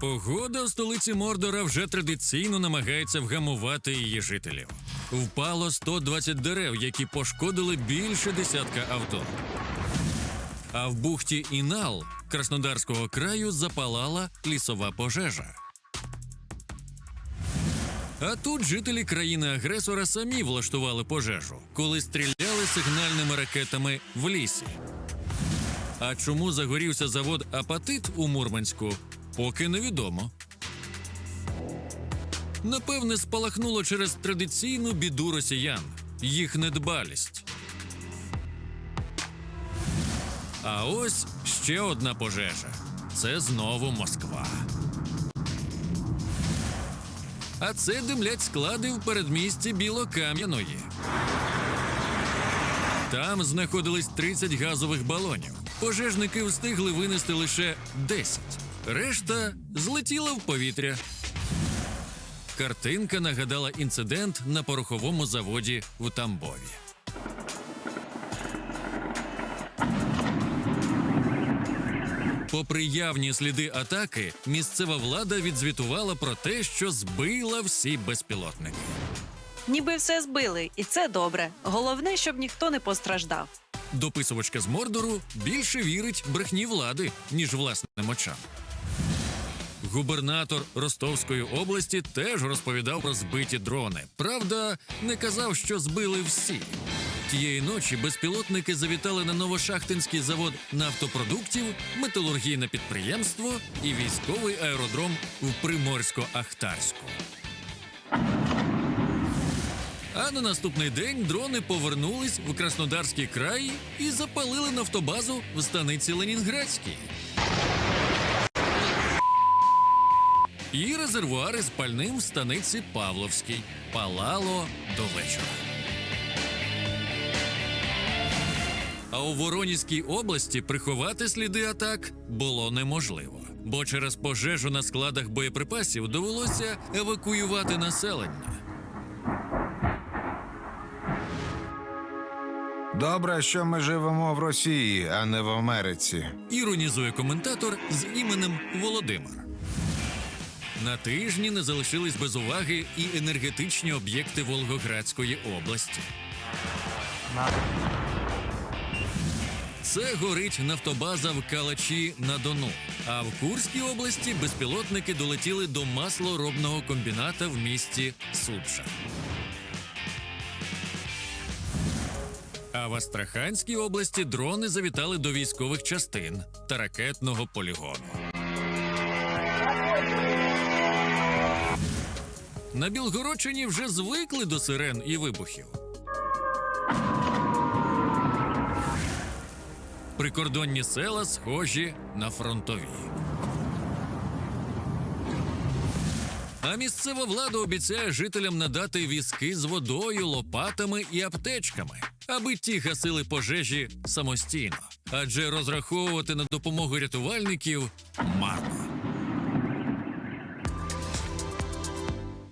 Погода в столиці Мордора вже традиційно намагається вгамувати її жителів. Впало 120 дерев, які пошкодили більше десятка авто. А в бухті Інал Краснодарського краю запалала лісова пожежа. А тут жителі країни-агресора самі влаштували пожежу, коли стріляли сигнальними ракетами в лісі. А чому загорівся завод Апатит у Мурманську, поки невідомо. Напевне, спалахнуло через традиційну біду росіян, їх недбалість. А ось ще одна пожежа. Це знову Москва. А це димлять склади в передмісті Білокам'яної. Там знаходились 30 газових балонів. Пожежники встигли винести лише 10. Решта злетіла в повітря. Картинка нагадала інцидент на пороховому заводі в Тамбові. Попри явні сліди атаки, місцева влада відзвітувала про те, що збила всі безпілотники. Ніби все збили, і це добре. Головне, щоб ніхто не постраждав. Дописувачка з Мордору більше вірить брехні влади, ніж власним очам. Губернатор Ростовської області теж розповідав про збиті дрони. Правда, не казав, що збили всі. Тієї ночі безпілотники завітали на Новошахтинський завод нафтопродуктів, металургійне підприємство і військовий аеродром в Приморсько-Ахтарську. А на наступний день дрони повернулись в Краснодарський край і запалили нафтобазу в станиці Ленінградській. І резервуари з пальним в станиці Павловській палало до вечора. А у Воронізькій області приховати сліди атак було неможливо, бо через пожежу на складах боєприпасів довелося евакуювати населення. Добре, що ми живемо в Росії, а не в Америці. Іронізує коментатор з іменем Володимир. На тижні не залишились без уваги і енергетичні об'єкти Волгоградської області. Це горить нафтобаза в Калачі на Дону. А в Курській області безпілотники долетіли до маслоробного комбіната в місті Суджа. А в Астраханській області дрони завітали до військових частин та ракетного полігону. На Білгородчині вже звикли до сирен і вибухів. Прикордонні села схожі на фронтові. А місцева влада обіцяє жителям надати візки з водою, лопатами і аптечками, аби ті гасили пожежі самостійно. Адже розраховувати на допомогу рятувальників марно.